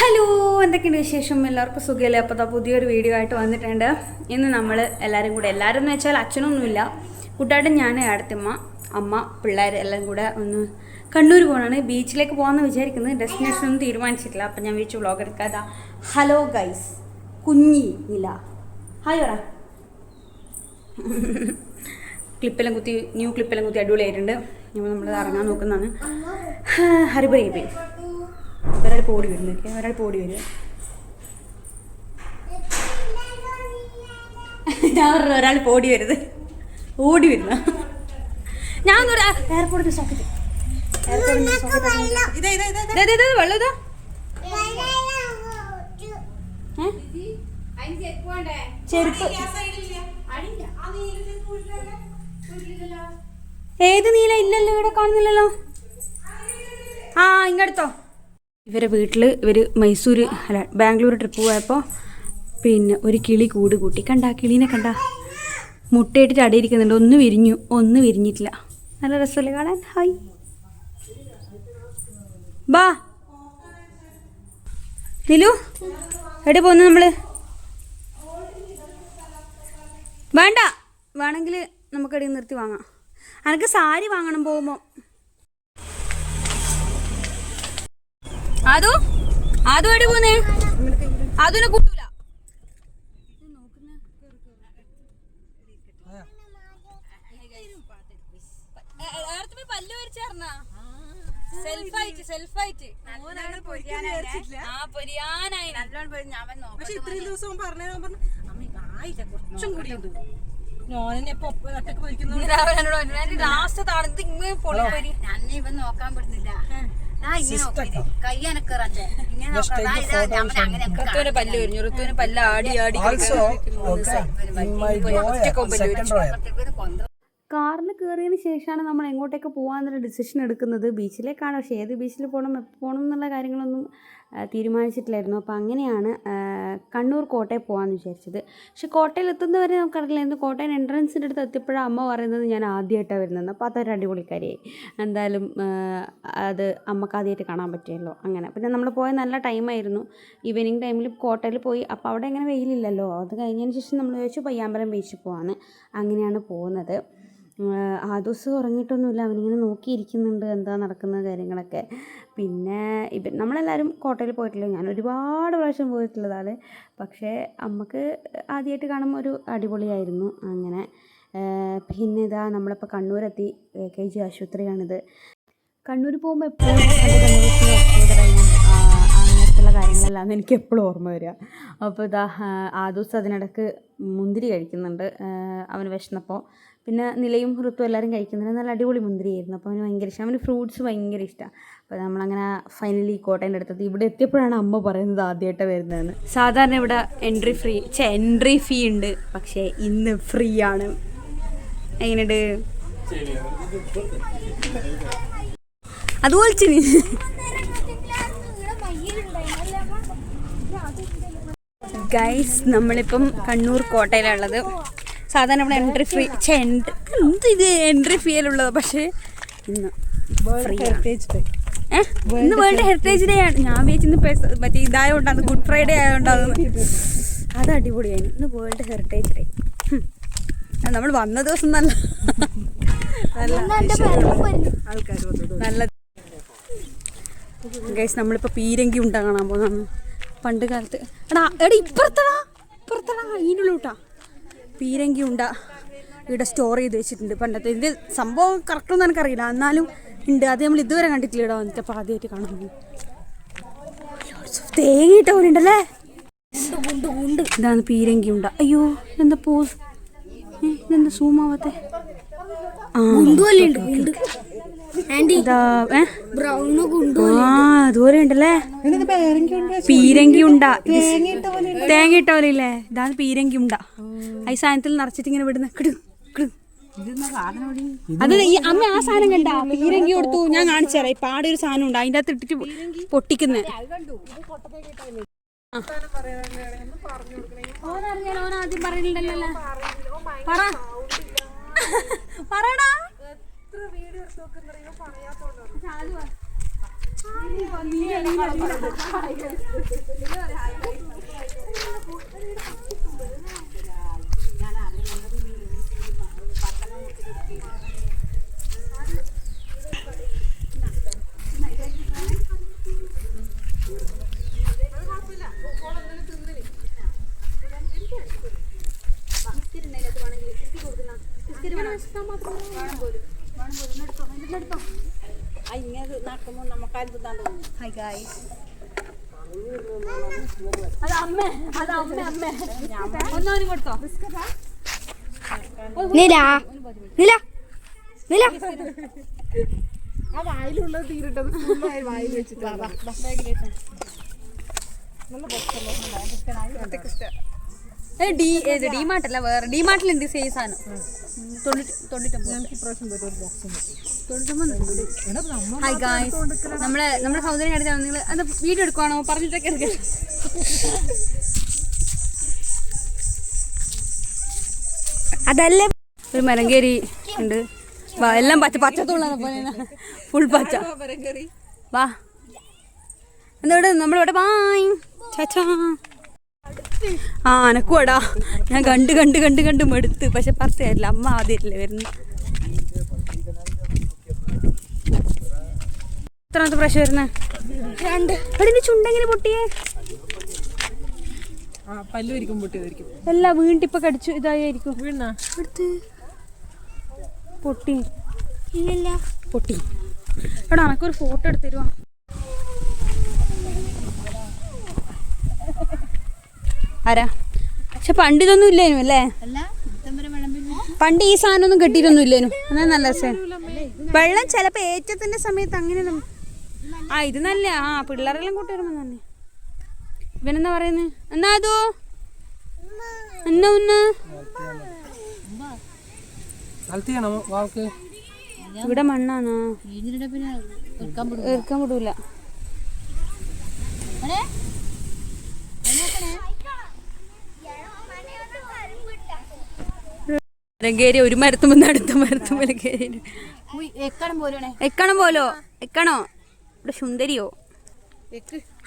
Hello എന്തൊക്കെയുണ്ട് വിശേഷം? എല്ലാവർക്കും സുഖമല്ലേ അപ്പോൾ പുതിയൊരു വീഡിയോ ആയിട്ട് വന്നിട്ടുണ്ട്. ഇന്ന് നമ്മൾ എല്ലാവരും കൂടെ എല്ലാവരും എന്ന് വെച്ചാൽ അച്ഛനൊന്നുമില്ല. കൂട്ടായിട്ട് ഞാൻ അടുത്തമ്മ അമ്മ പിള്ളേർ എല്ലാം കൂടെ ഒന്ന് കണ്ണൂർ പോകണമാണ് ബീച്ചിലേക്ക് പോകാമെന്ന് വിചാരിക്കുന്നത് ഡെസ്റ്റിനേഷൻ ഒന്നും തീരുമാനിച്ചിട്ടില്ല. അപ്പം ഞാൻ വിളിച്ചു വ്ളോഗ് എടുക്കാതാ ഹലോ ഗൈസ്. കുഞ്ഞി നില. ഹായ് പറ. ക്ലിപ്പെല്ലാം കുത്തി ന്യൂ ക്ലിപ്പെല്ലാം കുത്തി അടിപൊളിയായിട്ടുണ്ട്. നമ്മൾ ഇറങ്ങാൻ നോക്കുന്നതാണ്. ഹരിപരി പോയി ഒരാൾ പോടി വരുന്നു ഒരാൾ പോടി വരിക ഞാൻ പറഞ്ഞു ഒരാൾ പോടി വരുത് ഓടി വരുന്ന. ഞാൻ എയർപോർട്ടിൽ സോക്കറ്റ് എയർപോർട്ടിൽ ഇതാ ഏത് നീല ഇല്ലല്ലോ ഇവിടെ കാണുന്നില്ലല്ലോ? ആ ഇങ്ങടുത്തോ. ഇവരെ വീട്ടിൽ ഇവർ മൈസൂർ അല്ല ബാംഗ്ലൂർ ട്രിപ്പ് പോയപ്പോൾ പിന്നെ ഒരു കിളി കൂട് കൂട്ടി. കണ്ട കിളീനെ കണ്ട. മുട്ടയിട്ടിട്ട് അടിയിരിക്കുന്നുണ്ട് ഒന്ന് വിരിഞ്ഞു. ഒന്ന് വിരിഞ്ഞിട്ടില്ല. നല്ല രസമല്ലേ കാണാൻ? ഹായ് ബാ. നിലു എവിടെ പോകുന്നു നമ്മൾ? വേണ്ട. വേണമെങ്കിൽ നമുക്ക് ഇടയിൽ നിർത്തി വാങ്ങാം. അനക്ക് സാരി വാങ്ങണം പോകുമ്പോൾ ആദു ആദു എവിടെ പോന്നേ? ആദുനെ കൂട്ടൂല. പല്ല് വരച്ചാർന്നാ സെൽഫായിട്ട് സെൽഫായിട്ട്. ആ പൊരിയാനായി പക്ഷെ ഇത്രയും ദിവസം പറഞ്ഞു പറഞ്ഞു അമ്മ ആയില്ല കുറച്ചും കൂടി ഉണ്ട്. ലാസ്റ്റ് തണുത്ത് ഇങ്ങനെ പൊളി ഞാൻ ഇവൻ നോക്കാൻ പറ്റുന്നില്ല പല്ല് ആടി ആടി കാറിൽ കയറിയതിന് ശേഷമാണ് നമ്മൾ എങ്ങോട്ടേക്ക് പോകാമെന്നുള്ള ഡിസിഷൻ എടുക്കുന്നത്. ബീച്ചിലേക്കാണ്. പക്ഷേ ഏത് ബീച്ചിൽ പോകണം പോകണം എന്നുള്ള കാര്യങ്ങളൊന്നും തീരുമാനിച്ചിട്ടില്ലായിരുന്നു. അപ്പോൾ അങ്ങനെയാണ് കണ്ണൂർ കോട്ടയം പോകാമെന്ന് വിചാരിച്ചത്. പക്ഷെ കോട്ടയിൽ എത്തുന്നവരെ നമുക്കറിയില്ലായിരുന്നു കോട്ടയം എൻട്രൻസിന്റെ അടുത്ത് എത്തിയപ്പോഴാണ് അമ്മ പറയുന്നത് ഞാൻ ആദ്യമായിട്ടാണ് വരുന്നത് അപ്പോൾ അതൊരു അടിപൊളിക്കാരിയായി. എന്തായാലും അത് അമ്മയ്ക്ക് ആദ്യമായിട്ട് കാണാൻ പറ്റിയല്ലോ അങ്ങനെ. പിന്നെ നമ്മൾ പോയ നല്ല ടൈമായിരുന്നു. ഈവനിങ് ടൈമിൽ കോട്ടയിൽ പോയി. അപ്പോൾ അവിടെ അങ്ങനെ വെയിലില്ലല്ലോ. അത് കഴിഞ്ഞതിന് ശേഷം നമ്മൾ ചോദിച്ചു പയ്യാമ്പലം ബീച്ചിൽ പോകാമെന്ന് അങ്ങനെയാണ് പോകുന്നത്. ആഹ് ആ ദിവസം ഉറങ്ങിയിട്ടൊന്നുമില്ല. അവനിങ്ങനെ നോക്കിയിരിക്കുന്നുണ്ട് എന്താ നടക്കുന്ന കാര്യങ്ങളൊക്കെ. പിന്നെ ഇപ്പം നമ്മളെല്ലാവരും കോട്ടയിൽ പോയിട്ടില്ല. ഞാൻ ഒരുപാട് പ്രാവശ്യം പോയിട്ടുള്ളതാണ് പക്ഷേ അമ്മയ്ക്ക് ആദ്യമായിട്ട് കാണുമ്പോൾ ഒരു അടിപൊളിയായിരുന്നു അങ്ങനെ. പിന്നെ ഇതാ നമ്മളിപ്പോൾ കണ്ണൂരെത്തി. കെ ജി ആശുപത്രിയാണിത്. കണ്ണൂർ പോകുമ്പോൾ എപ്പോഴും അങ്ങനത്തുള്ള കാര്യങ്ങളെല്ലാം എനിക്ക് എപ്പോഴും ഓർമ്മ വരിക. അപ്പോൾ ഇതാ ആ ദിവസം അതിനിടക്ക് മുന്തിരി കഴിക്കുന്നുണ്ട്. അവന് വിശന്നപ്പോൾ പിന്നെ നിലയും ഋത്തും എല്ലാവരും കഴിക്കുന്നുണ്ട് നല്ല അടിപൊളി മുന്തിരിയായിരുന്നു. അപ്പോൾ അവന് ഭയങ്കര ഇഷ്ടം. അവന് ഫ്രൂട്ട്സ് ഭയങ്കര ഇഷ്ടമാണ് അപ്പോൾ നമ്മളങ്ങനെ ഫൈനലി കോട്ടയന്റെ അടുത്തത് ഇവിടെ എത്തിയപ്പോഴാണ് അമ്മ പറയുന്നത് ആദ്യമായിട്ട് വരുന്നതെന്ന്. സാധാരണ ഇവിടെ എൻട്രി ഫ്രീ ചേ എൻട്രി ഫീ ഉണ്ട്. പക്ഷേ ഇന്ന് ഫ്രീ ആണ്. എങ്ങനെയുണ്ട്? അതുപോലെ ചിനി ഗൈസ് നമ്മളിപ്പം കണ്ണൂർ കോട്ടയിലുള്ളത് സാധാരണ ഇവിടെ എൻട്രി ഫീ എന്ത് ഇത് എൻട്രി ഫീലുള്ളത് പക്ഷേ ഇന്ന്? ഇന്ന് വേൾഡ് ഹെറിറ്റേജ് ഡേ ആണ്. ഞാൻ വിചാരിച്ചിന്ന് മറ്റേ ഇതായോണ്ടാണ് ഗുഡ് ഫ്രൈഡേ ആയതുകൊണ്ടാണ് അത് അടിപൊളിയായി. ഇന്ന് വേൾഡ് ഹെറിറ്റേജ് ഡേ നമ്മൾ വന്ന ദിവസം നല്ല നല്ല ഗൈസ് നമ്മളിപ്പോൾ പീരങ്കി ഉണ്ടാ കാണാൻ പണ്ട് കാലത്ത് എടാ എടാ ഇപ്പുറത്തടാ. ഇപ്പുറത്തടാ ഇതിനുള്ളൂട്ടാ പീരങ്കി ഉണ്ട ഇവിടെ സ്റ്റോർ ചെയ്ത് വെച്ചിട്ടുണ്ട്. പണ്ടത്തെ ഇതിന്റെ സംഭവം കറക്റ്റൊന്നും എനിക്കറിയില്ല. എന്നാലും ഉണ്ട്. അത് നമ്മൾ ഇതുവരെ കണ്ടിട്ടില്ല ഇവിടെ വന്നിട്ട്. അപ്പോൾ ആദ്യമായിട്ട് കാണുന്നു തേങ്ങ ഇട്ട പോലെ ഉണ്ടല്ലേ? ഇതാണ് പീരങ്കി ഉണ്ട. അയ്യോ എന്താ പോസ് ഇതെന്താ സൂമാവത്തെ ആ അതുപോലെ ഉണ്ടല്ലേ? പീരങ്കി ഉണ്ട തേങ്ങ ഇട്ട പോലെ ഇല്ലേ? ഇതാണ് പീരങ്കി ഉണ്ട. ഈ സാധനത്തിൽ നിറച്ചിട്ട് ഇങ്ങനെ വിടുന്ന. കിടു കിടു. അത് ഈ അമ്മ ആ സാധനം കണ്ട? പീരങ്കി കൊടുത്തു. ഞാൻ കാണിച്ചു തരാം. ഈ പാടെ ഒരു സാധനം ഉണ്ട്. അതിന്റെ അകത്ത് ഇട്ടിട്ട് പൊട്ടിക്കുന്നേ ആദ്യം പറയുന്നുണ്ടല്ലോ പറ പറടാ ഇങ്ങനെ നടക്കുമ്പോൾ നമുക്കാരും തിന്നാൻ തോന്നുന്നു ഹൈ ഗായ്സ് അത് അമ്മ അത് അമ്മ അമ്മ ഒന്നോനും കൊടുത്തോ നില നില നില ആ വായിലുള്ളത് ഫുള്ളായി വായിൽ വെച്ചിട്ട് ഡി ഏത് ഡിമാർട്ടല്ല വേറെ. ഡിമാർട്ടിലുണ്ട് സെയിം സാധനം ഹായ് ഗായ്സ് നമ്മളെ നമ്മുടെ സൗന്ദര്യം കാണിച്ചാൽ നിങ്ങൾ എന്താ വീഡിയോ എടുക്കുവാണോ? പറഞ്ഞിട്ടൊക്കെ എടുക്കാം. അതല്ലേ? ഒരു മരങ്കേരി ഉണ്ട്. വാ എല്ലാം പച്ച പച്ചത്തുള്ളതാണ് പോലെ ഫുൾ പച്ച. വാ. എന്നോട് നമ്മളിവിടെ ബായ് ചാച്ചാ ആ അനക്കുവാടാ. ഞാൻ കണ്ട് കണ്ട് കണ്ട് കണ്ട് മടുത്ത്. പക്ഷെ പറയല്ല അമ്മ ആദ്യമല്ലേ വരുന്നു എത്രാമത്തെ പ്രാവശ്യം വരുന്നേ? രണ്ട്. എടി ചുണ്ടെങ്ങനെ പൊട്ടിയേ? ആ പല്ലു ഇരിക്കും പൊട്ടിയതായിരിക്കും എല്ലാം വീണ്ടിപ്പോ കടിച്ചു ഇതായിരിക്കും. വീണ? എടുത്ത്. പൊട്ടി. ഇല്ലല്ല. പൊട്ടി. എടാ എനക്കൊരു ഫോട്ടോ എടുത്ത് ആരാ? പക്ഷെ പണ്ട് ഇതൊന്നും ഇല്ലേനു അല്ലേ? പണ്ട് ഈ സാധനം ഒന്നും കെട്ടിയിട്ടൊന്നും ഇല്ലേനു. എന്നാ നല്ല രസം. വെള്ളം ചിലപ്പോ ഏറ്റത്തിന്റെ സമയത്ത് അങ്ങനെ ആ ഇത് നല്ല ആ പിള്ളേരെല്ലാം കൂട്ടി വരുമ്പോ തന്നെ. ഇവനെന്താ പറയുന്നത് എന്നാ അതോ? എന്നാ ഒന്ന്? ഇവിടെ മണ്ണാണോ? എടുക്കാൻ ഏർക്കാൻ വിടൂല. കയറി ഒരു മരത്തുമ്പോൾ അടുത്ത മരത്തുമ്പോൾ കയറി. എക്കണം പോലോ? എക്കണോ? ഇവിടെ സുന്ദരിയോ?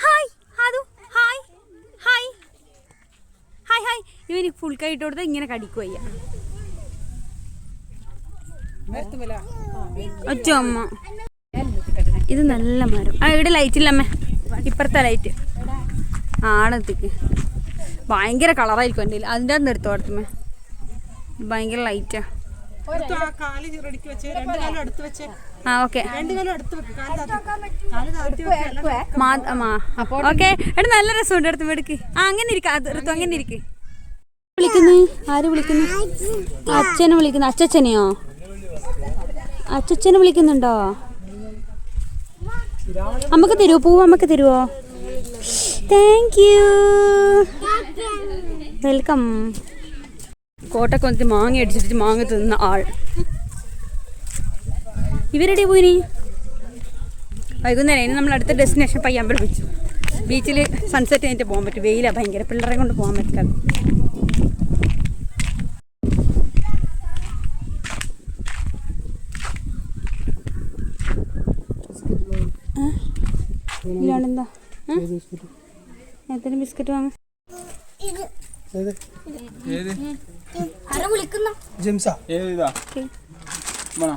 ഹായ് അതു ഹായ് ഹായ്. Hi hi. ഇവന് ഫുൾ കൈ ഇട്ട് കൊടുത്താൽ ഇങ്ങനെ കടിക്കുക അയ്യ ഒറ്റ അമ്മ. ഇത് നല്ല മരം. ആ ഇവിടെ ലൈറ്റ് ഇല്ല അമ്മേ. ഇപ്പുറത്തെ ലൈറ്റ് ആടത്തേക്ക് ഭയങ്കര കളറായിരിക്കും എന്റെ അതിന്റെ അകത്ത് നിർത്തോ അടുത്തമ്മേ. ഭയങ്കര ലൈറ്റാ ആ. കാൽ റെഡിക്ക് രണ്ട് കാലും അടുത്ത് വെച്ച്. ആ ഓക്കെ രണ്ട് കാലും അടുത്ത് വെക്ക് കാൽ താത്തി കാൽ താത്തി വെക്ക് ഓക്കെ എടാ നല്ല രസമുണ്ട് അടുത്ത് എടുക്ക് ആ അങ്ങനെ ഇരിക്ക അത് അങ്ങനെ ഇരിക്ക്. വിളിക്കുന്നു? ആര് വിളിക്കുന്നു? അച്ഛനെ വിളിക്കുന്നു. അച്ചച്ചനെയോ? അച്ചച്ചനെ വിളിക്കുന്നുണ്ടോ? അമ്മയ്ക്ക് തരുമോ പൂവ് അമ്മയ്ക്ക് തരുമോ താങ്ക് യു വെൽക്കം കോട്ടൊക്കെ വന്നിട്ട് മാങ്ങ അടിച്ചിട്ട് മാങ്ങ തിന്ന ആൾ. ഇവരെവിടെ പോയി വൈകുന്നേരം ഇനി നമ്മൾ അടുത്ത ഡെസ്റ്റിനേഷൻ പയ്യാമ്പലം വെച്ചു. ബീച്ചിൽ സൺസെറ്റ് കഴിഞ്ഞിട്ട് പോകാൻ പറ്റും. വെയിലാണ് ഭയങ്കര. പിള്ളേരെ കൊണ്ട് പോകാൻ പറ്റാത്ത ഇല്ലാണ്ടെന്താ എത്ര ബിസ്ക്കറ്റ് വാങ്ങ ജെംസ. ഏതാ വേണോ?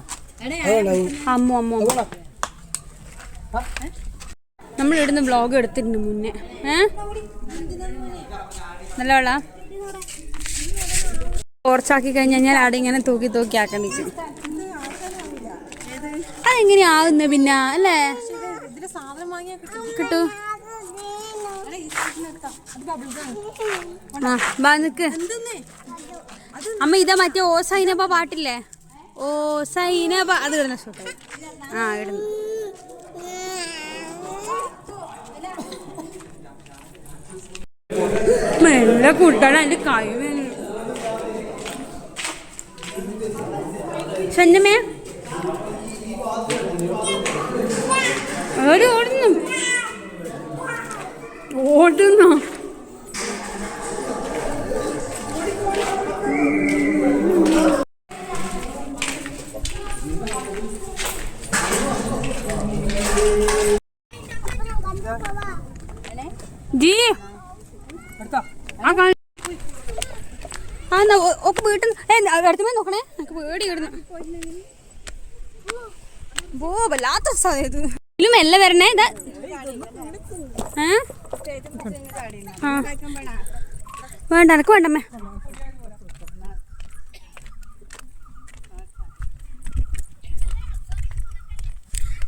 അമ്മു അമ്മു അമ്മു. നമ്മൾ ഇവിടുന്ന് വ്ളോഗ് എടുത്തിട്ടുണ്ട് മുന്നേ. ഏ? നല്ല വെള്ള കഴിഞ്ഞാൽ കഴിഞ്ഞ് കഴിഞ്ഞാൽ അവിടെ ഇങ്ങനെ തൂക്കി തൂക്കി ആക്കാൻ നിൽക്കും. ആകുന്നത് പിന്നെ അല്ലേ? കിട്ടൂ സാധനം വാങ്ങിയാ കിട്ടും. നിക്ക്. അമ്മ ഇതാ മറ്റേ ഓ സൈനബ പാട്ടില്ലേ ഓ സൈനബ അത് ഷൂട്ട് ആ ഇടുന്നു മെല്ലെ കൂട്ടാണ് അതിന്റെ കൈ സ്വന്തമേ ഓടി ഓടുന്നു. ഓടുന്നു. ജി. ആ ഒക്കെ വീട്ടിൽ അടുത്തുമേ നോക്കണേ. പേടി കിടന്നു. ബോ വല്ലാത്ത ഇത്. ഇതിലും എല്ലാം വരണേ ഇതാ. വേണ്ട എനക്ക് വേണ്ടമ്മേ.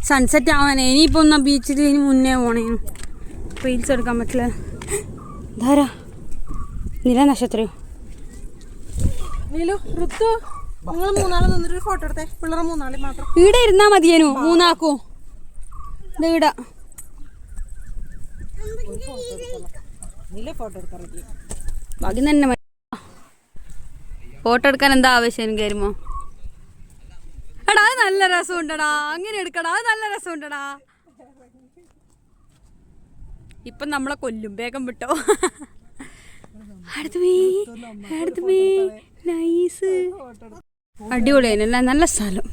സൺസെറ്റ് ആവാനേ. ഇനിയിപ്പോ ഒന്ന് ബീച്ചിൽ ഇനി മുന്നേ പോണേ. റീൽസ് എടുക്കാൻ പറ്റില്ല. ധാരാ നില നക്ഷത്രയോ? ഇവിടെ ഇരുന്നാ മതിയേനു മൂന്നാക്കോ. ഇവിടെ ഫോട്ടോ എടുക്കാൻ റെഡി ബാക്കി തന്നെ ഫോട്ടോ എടുക്കാൻ എന്താ ആവശ്യം? എനിക്ക് അത് നല്ല രസമുണ്ടടാ. അങ്ങനെ എടുക്കടാ. അത് നല്ല രസമുണ്ടടാ. ഇപ്പൊ നമ്മളെ കൊല്ലും. വേഗം വിട്ടോ. അടിപൊളിയായിരുന്നല്ലേ നല്ല സ്ഥലം.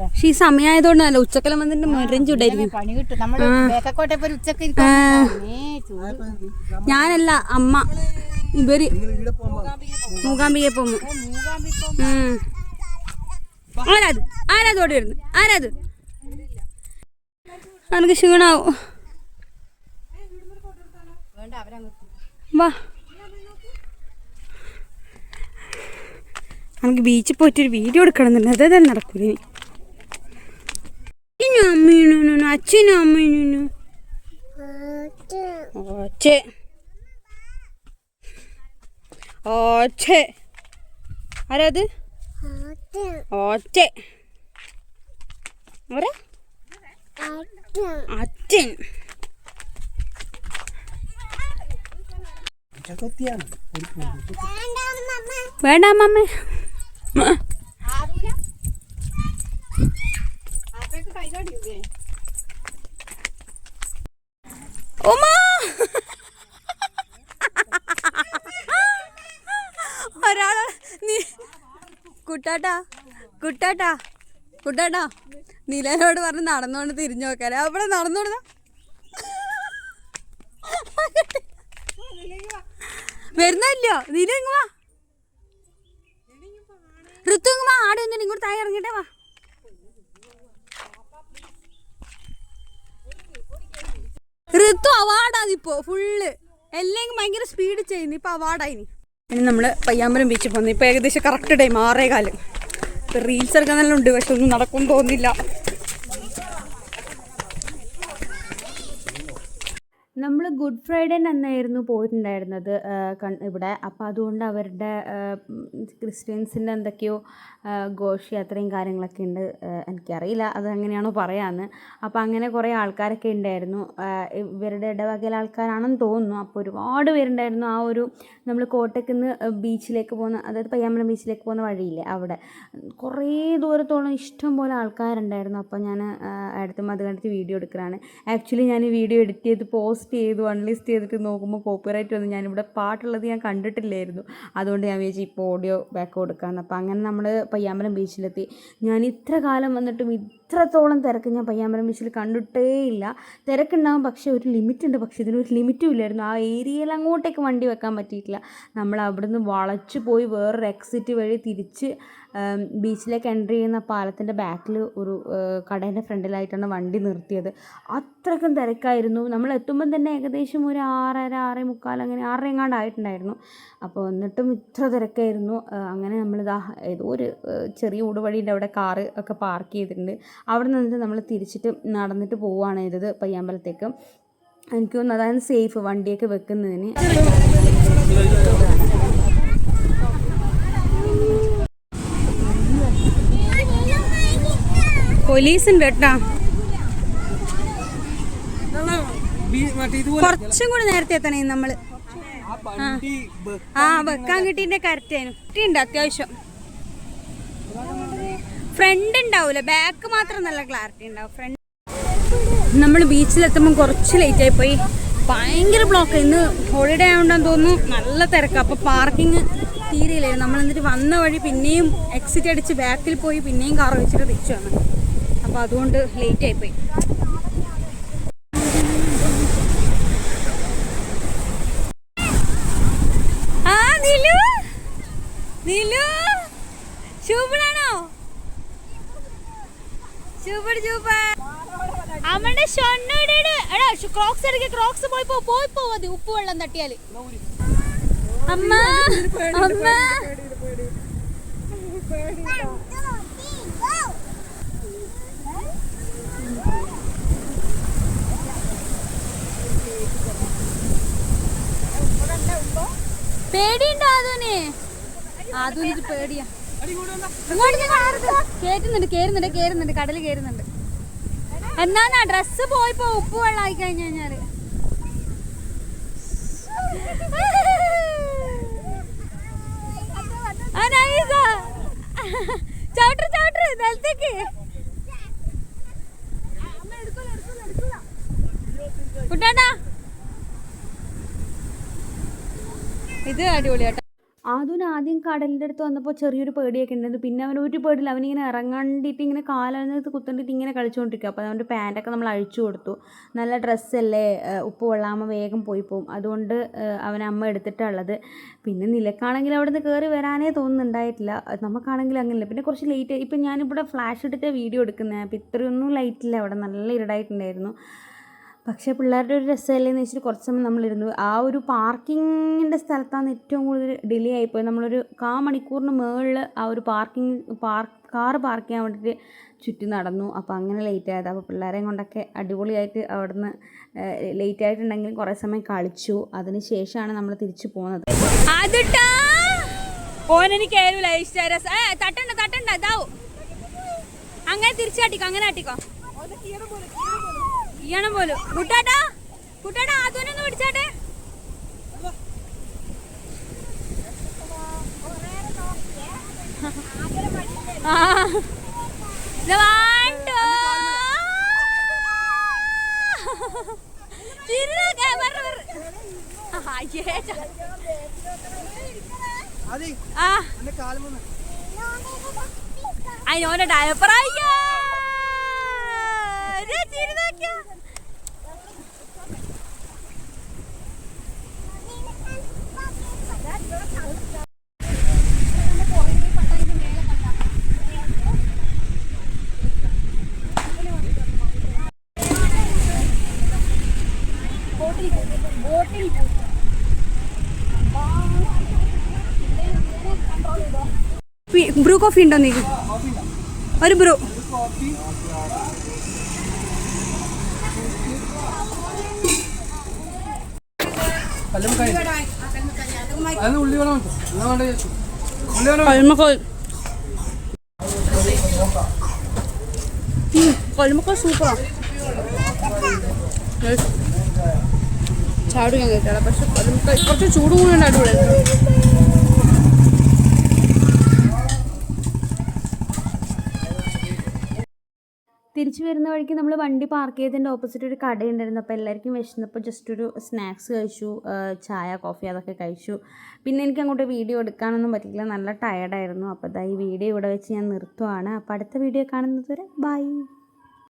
പക്ഷെ ഈ സമയമായതുകൊണ്ട് നല്ല ഉച്ചക്കലം വന്നിട്ട് ഇരിക്കും ഞാനല്ല അമ്മ. ഇവർ മൂകാംബിക പോകുമ്പോ. ആരാത്? ആരാത് ഓടി വരുന്നു ആരാത്? എനിക്ക് ക്ഷീണാവും. വാ. നമുക്ക് ബീച്ചിൽ പോയിട്ടൊരു വീഡിയോ എടുക്കണമെന്നുണ്ട് അതേ നടക്കൂല ഇനി. അമ്മീനു അച്ഛനും അമ്മീനു ആരാത്? ആരാ അച്ഛൻ. വേണ്ട അമ്മമ്മേ ഉമ്മാ ഒരാൾ നീ കുട്ടാട്ടാ കുട്ടാട്ടാ കുട്ടാട്ടാ. നിലനോട് പറഞ്ഞ് നടന്നുകൊണ്ട് തിരിഞ്ഞു നോക്കാൻ അവിടെ നടന്നോണ്ട് വരുന്നല്ലോ. നില ഋത്തുങ്ങുമാ വാ. ആടെ ഒന്നും ഇങ്ങോട്ട് താഴെ ഇറങ്ങട്ടെ വാ. ഋതു അവാർഡാതിപ്പോ ഫുള്ള് എല്ലാം ഭയങ്കര സ്പീഡ് ചെയ്യുന്നു. ഇപ്പൊ അവാർഡായിനി ഇനി നമ്മൾ പയ്യാമ്പലം ബീച്ചിൽ പോകുന്നത് ഇപ്പോൾ ഏകദേശം കറക്റ്റ് ടൈം ആറേ കാലം ഇപ്പൊ റീൽസ് എടുക്കാൻ നല്ല ഉണ്ട് പക്ഷെ ഒന്നും നടക്കും തോന്നില്ല നമ്മൾ ഗുഡ് ഫ്രൈഡേ അന്നായിരുന്നു പോയിട്ടുണ്ടായിരുന്നത്. ഇവിടെ. അപ്പോൾ അതുകൊണ്ട് അവരുടെ ക്രിസ്ത്യൻസിന്റെ എന്തൊക്കെയോ ഘോഷയാത്രയും കാര്യങ്ങളൊക്കെ ഉണ്ട് എനിക്കറിയില്ല. അത് എങ്ങനെയാണോ പറയാമെന്ന് അപ്പോൾ അങ്ങനെ കുറേ ആൾക്കാരൊക്കെ ഉണ്ടായിരുന്നു. ഇവരുടെ ഇടവകയിലെ ആൾക്കാരാണെന്ന് തോന്നുന്നു. അപ്പോൾ ഒരുപാട് പേരുണ്ടായിരുന്നു ആ ഒരു നമ്മൾ കോട്ടയ്ക്ക് നിന്ന് ബീച്ചിലേക്ക് പോകുന്ന അതായത് പയ്യാമ്പലം ബീച്ചിലേക്ക് പോകുന്ന വഴിയില്ലേ അവിടെ. കുറേ ദൂരത്തോളം ഇഷ്ടം പോലെ ആൾക്കാരുണ്ടായിരുന്നു. അപ്പോൾ ഞാൻ അടുത്തും അത് കണ്ടിട്ട് വീഡിയോ എടുക്കലാണ്. ആക്ച്വലി ഞാൻ ഈ വീഡിയോ എഡിറ്റ് ചെയ്ത് പോസ്റ്റ് ചെയ്ത് അൺലിസ്റ്റ് ചെയ്തിട്ട് നോക്കുമ്പോൾ കോപ്പിറൈറ്റ് വന്നു ഞാനിവിടെ പാട്ടുള്ളത് ഞാൻ കണ്ടിട്ടില്ലായിരുന്നു. അതുകൊണ്ട് ഞാൻ വിചാരിച്ചു ഇപ്പോൾ ഓഡിയോ ബാക്ക് കൊടുക്കാമെന്ന് അപ്പോൾ അങ്ങനെ നമ്മൾ പയ്യാമ്പലം ബീച്ചിലെത്തി ഞാൻ ഇത്ര കാലം വന്നിട്ടും ഇത്രത്തോളം തിരക്ക് ഞാൻ പയ്യാമ്പലം ബീച്ചിൽ കണ്ടിട്ടേ ഇല്ല. തിരക്കുണ്ടാകും പക്ഷേ ഒരു ലിമിറ്റ് ഉണ്ട്. പക്ഷേ ഇതിനൊരു ലിമിറ്റും ഇല്ലായിരുന്നു. ആ ഏരിയയിൽ അങ്ങോട്ടേക്ക് വണ്ടി വെക്കാൻ പറ്റിയിട്ടില്ല. നമ്മൾ അവിടുന്ന് വളച്ച് പോയി വേറൊരു എക്സിറ്റ് വഴി തിരിച്ച് ബീച്ചിലേക്ക് എന്റർ ചെയ്യുന്ന പാലത്തിന്റെ ബാക്കിൽ ഒരു കടേന്റെ ഫ്രണ്ടിലായിട്ടാണ് വണ്ടി നിർത്തിയത്. അത്രയ്ക്കും തിരക്കായിരുന്നു. നമ്മൾ എത്തുമ്പം തന്നെ ഏകദേശം ഒരു ആറര ആറേ മുക്കാൽ അങ്ങനെ ആറര എങ്ങാണ്ട് ആയിട്ടുണ്ടായിരുന്നു. അപ്പോൾ എന്നിട്ടും ഇത്ര തിരക്കായിരുന്നു. അങ്ങനെ നമ്മളിതാ ഏതോ ഒരു ചെറിയ ഊടുവഴിയുടെ അവിടെ കാറ് ഒക്കെ പാർക്ക് ചെയ്തിട്ടുണ്ട്. അവിടെ നിന്നിട്ട് നമ്മൾ തിരിച്ചിട്ട് നടന്നിട്ട് പോവുകയാണ് ചെയ്തത് പയ്യാമ്പലത്തേക്ക്. എനിക്ക് തോന്നുന്നു അതാണ് സേഫ് വണ്ടിയൊക്കെ വെക്കുന്നതിന്. പോലീസ് വെട്ടാ. കേട്ടാ കുറച്ചും കൂടി നേരത്തെ എത്തണേ നമ്മൾ. ആ വെക്കാൻ കിട്ടിന്റെ കിട്ടിണ്ട് അത്യാവശ്യം. ഫ്രണ്ട് ഉണ്ടാവൂല. ബാക്ക് മാത്രം നല്ല ക്ലാരിറ്റി ഉണ്ടാവും. ഫ്രണ്ട് നമ്മൾ ബീച്ചിലെത്തുമ്പോൾ കുറച്ച് ലേറ്റ് ആയി പോയി. ഭയങ്കര ബ്ലോക്ക് ഇന്ന് ഹോളിഡേ ആയതുകൊണ്ടാന്ന് തോന്നുന്നു നല്ല തിരക്ക്. അപ്പോൾ പാർക്കിംഗ് തീരെയില്ലായിരുന്നു. നമ്മൾ എന്നിട്ട് വന്ന വഴി പിന്നെയും എക്സിറ്റ് അടിച്ച് ബാക്കിൽ പോയി പിന്നെയും കാർ വെച്ചിട്ട് തിരിച്ചു വന്നു. അപ്പോൾ അതുകൊണ്ട് ലേറ്റ് ആയിപ്പോയി ആ നീലു? നീലു? സൂപ്പറാണോ സൂപ്പർ സൂപ്പർ അമ്മയുടെ ഷൊണ്ണയുടെ എടാ ക്രോക്സ് ഇറക്കി ക്രോക്സ് പോയി പോയി പോവതി ഉപ്പ് വെള്ളം തട്ടിയാൽ. അമ്മ അമ്മ. പേടിയുണ്ടോ ആദൂന് ആദൂനിക്ക് പേടിയാ? കേറ്റുന്നുണ്ട് കേറുന്നുണ്ട് കേറുന്നുണ്ട് കടൽ കേറുന്നുണ്ട്. എന്നാന്നാ ഡ്രസ്സ് പോയി പോ ഉപ്പ് വെള്ളമായി കഴിഞ്ഞു കഴിഞ്ഞാൽ. ചവിട്ട് ചവിട്ട് നിലത്തേക്ക്. കുട്ടാട്ടാ ഇത് അടിപൊളിയാട്ടോ. ആദ്യം ആദ്യം കടലിന്റെ അടുത്ത് വന്നപ്പോൾ ചെറിയൊരു പേടിയൊക്കെ ഉണ്ടായിരുന്നു. പിന്നെ അവൻ ഒരു പേടിയില്ല. അവനിങ്ങനെ ഇറങ്ങാണ്ടിട്ട് ഇങ്ങനെ കാലത്ത് കുത്തണ്ടിട്ട് ഇങ്ങനെ കളിച്ചുകൊണ്ടിരിക്കുക അപ്പോൾ അവന്റെ പാന്റൊക്കെ നമ്മൾ അഴിച്ചു കൊടുത്തു. നല്ല ഡ്രസ്സല്ലേ ഉപ്പ് കൊള്ളാமல் വേഗം പോയി പോകും അതുകൊണ്ട് അവൻ അമ്മ എടുത്തിട്ടുള്ളത്. പിന്നെ നിലക്കാണെങ്കിൽ അവിടെ നിന്ന് കയറി വരാനേ തോന്നുന്നുണ്ടായിട്ടില്ല. നമുക്കാണെങ്കിൽ അങ്ങനെയില്ല. പിന്നെ കുറച്ച് ലേറ്റ് ഇപ്പം ഞാനിവിടെ ഫ്ലാഷ് ഇട്ടിട്ട് വീഡിയോ എടുക്കുന്നത്. അപ്പോൾ ഇത്രയൊന്നും ലൈറ്റില്ല അവിടെ നല്ല ഇരുടായിട്ടുണ്ടായിരുന്നു. പക്ഷേ പിള്ളേരുടെ ഒരു രസമല്ലേന്ന് വെച്ചിട്ട് കുറച്ച് സമയം നമ്മളിരുന്നു. ആ ഒരു പാർക്കിങ്ങിന്റെ സ്ഥലത്താണ് ഏറ്റവും കൂടുതൽ ഡിലേ ആയിപ്പോയി നമ്മളൊരു കാ മണിക്കൂറിന് മുകളിൽ ആ ഒരു പാർക്കിംഗ് പാർക്ക് കാറ് പാർക്ക് ചെയ്യാൻ വേണ്ടിയിട്ട് ചുറ്റി നടന്നു. അപ്പോൾ അങ്ങനെ ലേറ്റ് ആയത് അപ്പോൾ പിള്ളേരെയും കൊണ്ടൊക്കെ അടിപൊളിയായിട്ട് അവിടുന്ന് ലേറ്റ് ആയിട്ടുണ്ടെങ്കിൽ കുറേ സമയം കളിച്ചു. അതിന് ശേഷമാണ് നമ്മൾ തിരിച്ചു പോകുന്നത് അതുട്ടാ? തട്ടണ്ട തട്ടണ്ട. അങ്ങനെ തിരിച്ചാട്ടിക്കോ അങ്ങനെ ആട്ടിക്കോ ഈയണം പോലും. കുട്ടാട്ടാ കുട്ടാട്ടാ ആദ്യം പിടിച്ചാട്ടെ ആ. അതിനോന്റെ ഡയപ്പർ നോക്കിയോ ബ്രൂ കോഫി ഉണ്ടോ നീ? ഒരു ബ്രൂ കല്ലും കഴി അത് ഉള്ളി വേണം എന്നാ വേണ്ട ഉള്ളി വേണം കൊൽമക്കോൽ കൊൽമക്കോൽ സൂപ്പറാ ചാട് ഞാൻ കേട്ടാ പക്ഷെ കൊൽമക്കോൽ കുറച്ച് ചൂട് കൂടി ഉണ്ട് തിരിച്ചു വരുന്ന വഴിക്ക് നമ്മൾ വണ്ടി പാർക്ക് ചെയ്തതിന്റെ ഓപ്പോസിറ്റ് ഒരു കടയുണ്ടായിരുന്നു. അപ്പോൾ എല്ലാവർക്കും വിശന്നപ്പോൾ ജസ്റ്റ് ഒരു സ്നാക്സ് കഴിച്ചു ചായ കോഫി അതൊക്കെ കഴിച്ചു. പിന്നെ എനിക്ക് അങ്ങോട്ട് വീഡിയോ എടുക്കാനൊന്നും പറ്റില്ല നല്ല ടയർഡായിരുന്നു അപ്പോൾ ഇതാ ഈ വീഡിയോ ഇവിടെ വെച്ച് ഞാൻ നിർത്തുവാണ്. അപ്പോൾ അടുത്ത വീഡിയോ കാണുന്നത് വരെ ബൈ